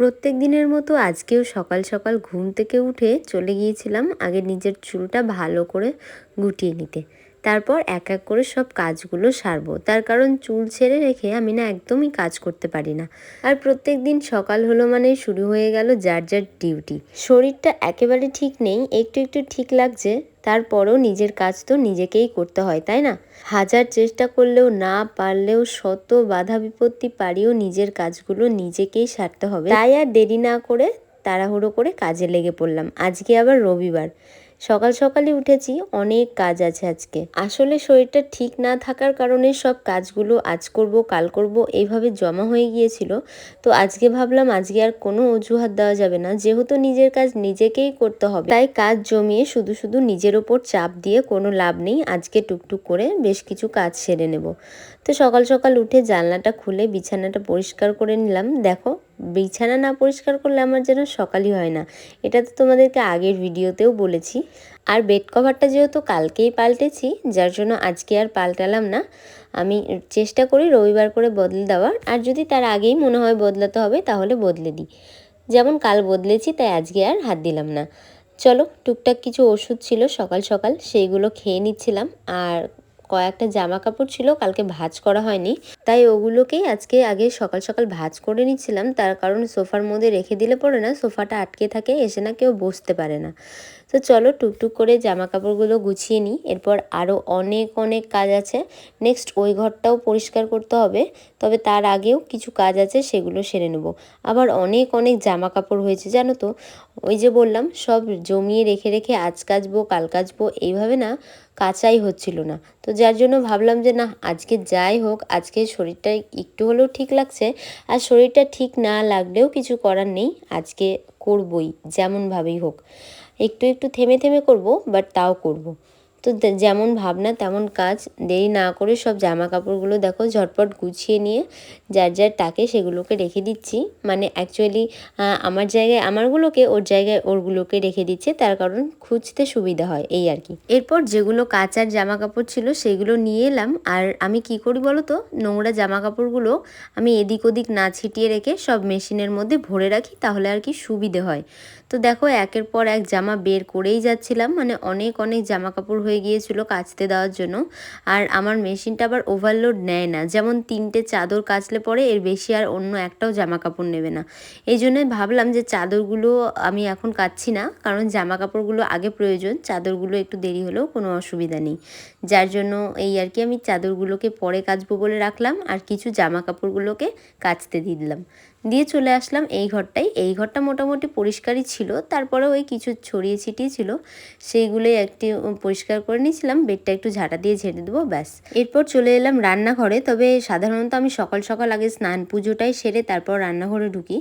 প্রত্যেক দিনের মতো আজকেও সকাল সকাল ঘুম থেকে উঠে চলে গিয়েছিলাম আগে নিজের চুলটা ভালো করে গুটিয়ে নিতে। তারপর এক এক করে সব কাজগুলো সারবো। তার কারণ চুল ছেড়ে রেখে আমি না একদমই কাজ করতে পারি না। আর প্রত্যেক দিন সকাল হলো মানে শুরু হয়ে গেল যার যার ডিউটি শরীরটা একেবারে ঠিক নেই, একটু একটু ঠিক লাগছে। তারপরও নিজের কাজ তো নিজেকেই করতে হয়, তাই না? হাজার চেষ্টা করলেও না পারলেও শত বাধা বিপত্তি পারিও নিজের কাজগুলো নিজেকেই সারতে হবে। তাই আর দেরি না করে তাড়াহুড়ো করে কাজে লেগে পড়লাম। আজকে আবার রবিবার। সকাল সকালে উঠেছি, অনেক কাজ আছে আজকে। আসলে শরীরটা ঠিক না থাকার কারণে সব কাজগুলো আজ করব, কাল করব এইভাবে জমা হয়ে গিয়েছিল। তো আজকে ভাবলাম আজকে আর কোনো অজুহাত দেওয়া যাবে না, যেহেতু নিজের কাজ নিজেকেই করতে হবে। তাই কাজ জমিয়ে শুধু শুধু নিজের ওপর চাপ দিয়ে কোনো লাভ নেই, আজকে টুকটুক করে বেশ কিছু কাজ সেরে নেব। তো সকাল সকাল উঠে জানলাটা খুলে বিছানাটা পরিষ্কার করে নিলাম। দেখো বিছানা না পরিষ্কার করলে আমার যেন সকালই হয় না। এটা তো তোমাদেরকে আগের ভিডিওতেও বলেছি। আর বেড কভারটা যেহেতু কালকেই পাল্টেছি, যার জন্য আজকে আর পাল্টালাম না। আমি চেষ্টা করি রবিবার করে বদলে দেওয়ার। আর যদি তার আগেই মনে হয় বদলাতে হবে, তাহলে বদলে দিই। যেমন কাল বদলেছি, তাই আজকে আর হাত দিলাম না। চলো, টুকটাক কিছু ওষুধ ছিল সকাল সকাল, সেইগুলো খেয়ে নিচ্ছিলাম। আর কয়েকটা জামা কাপড় ছিল, কালকে ভাজ করা হয়নি। তাই ওগুলোকেই আজকে আগে সকাল সকাল ভাজ করে নিচ্ছিলাম। তার কারণ সোফার মধ্যে রেখে দিলে পরে না, সোফাটা আটকে থাকে, এসে না কেউ বসতে পারে না। তো চলো টুকটুক করে জামা কাপড়গুলো গুছিয়ে নিই। এরপর আরও অনেক অনেক কাজ আছে। নেক্সট ওই ঘরটাও পরিষ্কার করতে হবে। তবে তার আগেও কিছু কাজ আছে, সেগুলো সেরে নেব। আবার অনেক অনেক জামা কাপড় হয়েছে, জানো তো? ওই যে বললাম, সব জমিয়ে রেখে রেখে আজ কাচবো, কাল কাচবো, এইভাবে না কাচাই হচ্ছিল না। তো যার জন্য ভাবলাম যে, না, আজকে যাই হোক, আজকে শরীরটা একটু হলেও ঠিক লাগছে। আর শরীরটা ঠিক না লাগলেও কিছু করার নেই, আজকে করবই, যেমনভাবেই হোক। একটু একটু থেমে থেমে করব বাট তাও করব। তো যেমন ভাবনা, তেমন কাজ। দেরি না করে সব জামা কাপড়গুলো দেখো, ঝটপট গুছিয়ে নিয়ে যার যার তাকে সেগুলোকে রেখে দিচ্ছি। মানে অ্যাকচুয়ালি আমার জায়গায়, আমারগুলোকে ওর জায়গায় ওরগুলোকে রেখে দিচ্ছে। তার কারণ খুঁজতে সুবিধা হয়, এই আর কি। এরপর যেগুলো কাচার জামা কাপড় ছিল সেগুলো নিয়ে এলাম। আর আমি কি করি বলো তো? নোংরা জামা কাপড়গুলো আমি এদিক ওদিক না ছিটিয়ে রেখে সব মেশিনের মধ্যে ভরে রাখি, তাহলে আর কি সুবিধে হয়। তো দেখো, একের পর এক জামা বের করেই যাচ্ছিলাম। মানে অনেক অনেক জামা কাপড় হয়ে গিয়েছিল কাচতে দেওয়ার জন্য। আর আমার মেশিনটা আবার ওভারলোড নেয় না। যেমন তিনটে চাদর কাচলে পরে এর বেশি আর অন্য একটাও জামা কাপড় নেবে না। এই জন্যই ভাবলাম যে চাদরগুলো আমি এখন কাচ্ছি না। কারণ জামা কাপড়গুলো আগে প্রয়োজন। চাদরগুলো একটু দেরি হলেও কোনো অসুবিধা নেই। যার জন্য এই আর কি আমি চাদরগুলোকে পরে কাচবো বলে রাখলাম। আর কিছু জামা কাপড়গুলোকে কাচতে দিয়ে দিলাম। দিয়ে চলে আসলাম এই ঘরটাই। এই ঘরটা মোটামুটি পরিষ্কারই ছিল তারপরে ওই কিছু ছড়িয়ে ছিটিয়ে ছিল, সেইগুলোই একটি পরিষ্কার করে নিয়েছিলাম, বেডটা একটু ঝাঁটা দিয়ে ঝেড়ে দেবো, ব্যাস। এরপর চলে এলাম রান্নাঘরে, তবে সাধারণত আমি সকাল সকাল আগে স্নান পুজোটাই সেরে তারপর রান্নাঘরে ঢুকি।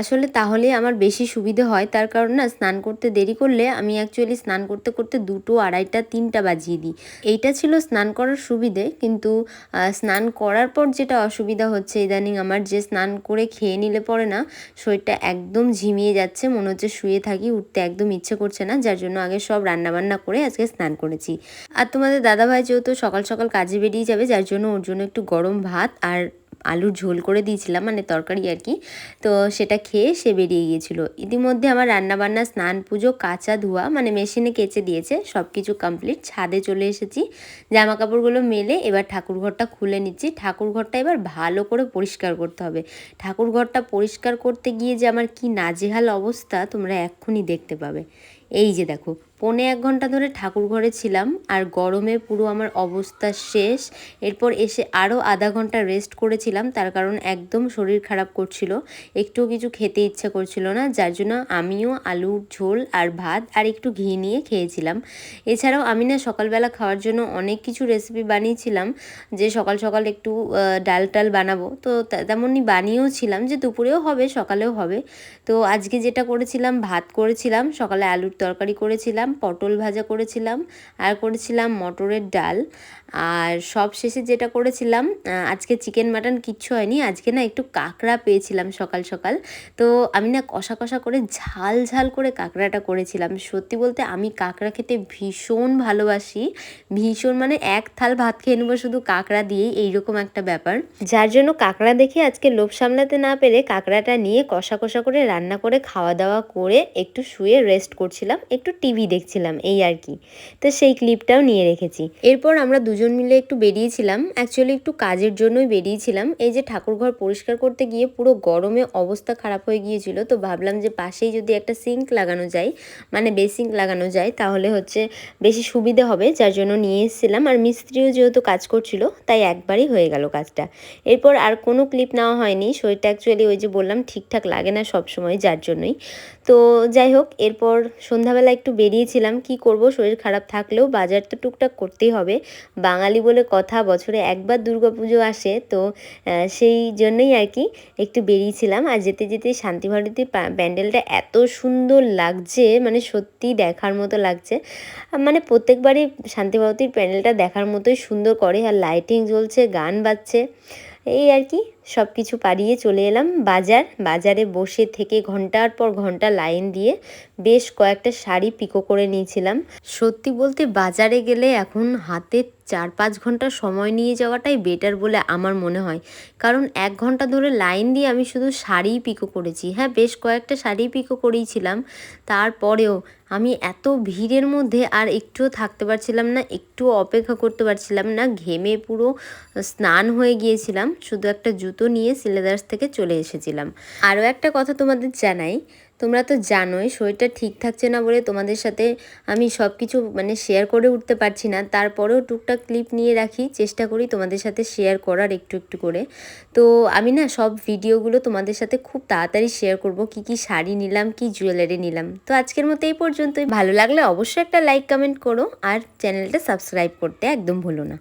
আসলে তাহলে আমার বেশি সুবিধে হয়, তার কারণ না, স্নান করতে দেরি করলে আমি অ্যাকচুয়ালি স্নান করতে করতে দুটো আড়াইটা, তিনটা বাজিয়ে দিই। এইটা ছিল স্নান করার সুবিধে, কিন্তু স্নান করার পর যেটা অসুবিধা হচ্ছে, ইদানিং আমার যে স্নান করে খেয়ে খেয়ে নিলে পরে না শরীরটা একদম ঝিমিয়ে যাচ্ছে, মনে হচ্ছে শুয়ে থাকি, উঠতে একদম ইচ্ছে করছে না, যার জন্য আগে সব রান্নাবান্না করে আজকে স্নান করেছি। আর তোমাদের দাদাভাই যেহেতু সকাল সকাল কাজে বেরিয়ে যাবে, যার জন্য ওর জন্য একটু গরম ভাত আর আলুর ঝোল করে দিয়েছিলাম মানে তরকারি আর কি। তো সেটা খেয়ে সে বেরিয়ে গিয়েছিল। ইতিমধ্যে আমার রান্নাবান্না, স্নান পুজো, কাঁচা ধোয়া মানে মেশিনে কেচে দিয়েছে সব কিছু কমপ্লিট ছাদে চলে এসেছি জামা কাপড়গুলো মেলে এবার ঠাকুর ঘরটা খুলে নিচ্ছি। ঠাকুর ঘরটা এবার ভালো করে পরিষ্কার করতে হবে। ঠাকুর ঘরটা পরিষ্কার করতে গিয়ে যে আমার কি নাজেহাল অবস্থা, তোমরা এক্ষুনি দেখতে পাবে। এই যে দেখো পৌনে এক ঘণ্টা ধরে ঠাকুর ঘরে ছিলাম আর গরমে পুরো আমার অবস্থা শেষ। এরপর এসে আরও আধা ঘণ্টা রেস্ট করেছিলাম, তার কারণ একদম শরীর খারাপ করছিল। একটুও কিছু খেতে ইচ্ছা করছিল না, যার জন্য আমিও আলুর ঝোল আর ভাত আর একটু ঘি নিয়ে খেয়েছিলাম। এছাড়াও আমি না সকালবেলা খাওয়ার জন্য অনেক কিছু রেসিপি বানিয়েছিলাম, যে সকাল সকাল একটু ডাল টাল বানাবো। তো, তেমনই বানিয়েও ছিলাম, যে দুপুরেও হবে, সকালেও হবে। তো আজকে যেটা করেছিলাম, ভাত করেছিলাম, সকালে আলুর তরকারি করেছিলাম করেছিলাম, পটল ভাজা করেছিলাম, আর করেছিলাম মটরের ডাল। আর সব শেষে যেটা করেছিলাম আজকে চিকেন মাটন কিচ্ছু হয়নি, আজকে না একটু কাঁকড়া পেয়েছিলাম সকাল সকাল। তো আমি না কষা কষা করে ঝাল ঝাল করে কাঁকড়াটা করেছিলাম। সত্যি বলতে আমি কাঁকড়া খেতে ভীষণ ভালোবাসি। ভীষণ মানে এক থাল ভাত খেয়ে নেব শুধু কাঁকড়া দিয়েই, এইরকম একটা ব্যাপার। যার জন্য কাঁকড়া দেখে আজকে লোভ সামলাতে না পেরে কাঁকড়াটা নিয়ে কষা কষা করে রান্না করে খাওয়া দাওয়া করে একটু শুয়ে রেস্ট করছিলাম, একটু টিভি দেখছিলাম, এই আর কি। তো সেই ক্লিপটাও নিয়ে রেখেছি। এরপর আমরা দুজন মিলে একটু বেরিয়েছিলাম। অ্যাকচুয়ালি একটু কাজের জন্যই বেরিয়েছিলাম। এই যে ঠাকুরঘর পরিষ্কার করতে গিয়ে পুরো গরমে অবস্থা খারাপ হয়ে গিয়েছিল। তো ভাবলাম যে পাশেই যদি একটা সিঙ্ক লাগানো যায় মানে বেসিঙ্ক লাগানো যায়, তাহলে হচ্ছে বেশি সুবিধে হবে, যার জন্য নিয়ে এসেছিলাম। আর মিস্ত্রিও যেহেতু কাজ করছিল, তাই একবারই হয়ে গেল কাজটা। এরপর আর কোনো ক্লিপ নেওয়া হয়নি। শরীরটা অ্যাকচুয়ালি ওই যে বললাম, ঠিকঠাক লাগে না সবসময়, যার জন্যই। তো যাই হোক, এরপর সন্ধ্যাবেলা একটু বেরিয়েছিলাম কি করব, শরীর খারাপ থাকলেও বাজার তো টুকটাক করতেই হবে। বাঙালি বলে কথা, বছরে একবার দুর্গাপুজো আসে, তো সেই জন্যই আর কি একটু বেরিয়েছিলাম। আর যেতে যেতে শান্তিভারতী প্যান্ডেলটা এত সুন্দর লাগছে মানে সত্যি দেখার মতো লাগছে। মানে প্রত্যেকবারই শান্তিভারতীর প্যান্ডেলটা দেখার মতোই সুন্দর করে, আর লাইটিং জ্বলছে, গান বাজছে, এই আর কি। সব কিছু পাড়িয়ে চলে এলাম বাজার। বাজারে বসে থেকে ঘণ্টার পর ঘণ্টা লাইন দিয়ে বেশ কয়েকটা শাড়ি পিকো করে নিয়েছিলাম। সত্যি বলতে বাজারে গেলে এখন হাতে চার পাঁচ ঘণ্টা সময় নিয়ে যাওয়াটাই বেটার বলে আমার মনে হয়। কারণ এক ঘণ্টা ধরে লাইন দিয়ে আমি শুধু শাড়িই পিকো করেছি। হ্যাঁ বেশ কয়েকটা শাড়ি পিকো করেইছিলাম। তারপরেও আমি এত ভিড়ের মধ্যে আর একটুও থাকতে পারছিলাম না, একটুও অপেক্ষা করতে পারছিলাম না। ঘেমে পুরো স্নান হয়ে গিয়েছিলাম। শুধু একটা জুতো নিয়ে সিলেদার্স থেকে চলে এসেছিলাম। আরও একটা কথা তোমাদের জানাই, তোমরা তো জানোই শরীরটা ঠিক থাকছে না বলে তোমাদের সাথে আমি সব কিছু মানে শেয়ার করে উঠতে পারছি না। তারপরেও টুকটাক ক্লিপ নিয়ে রাখি, চেষ্টা করি তোমাদের সাথে শেয়ার করার একটু একটু করে। তো আমি না সব ভিডিওগুলো তোমাদের সাথে খুব তাড়াতাড়ি শেয়ার করব, কি কি শাড়ি নিলাম, কি জুয়েলারি নিলাম। তো আজকের মতো এই পর্যন্তই। ভালো লাগলে অবশ্যই একটা লাইক কমেন্ট করো আর চ্যানেলটা সাবস্ক্রাইব করতে একদম ভুলো না।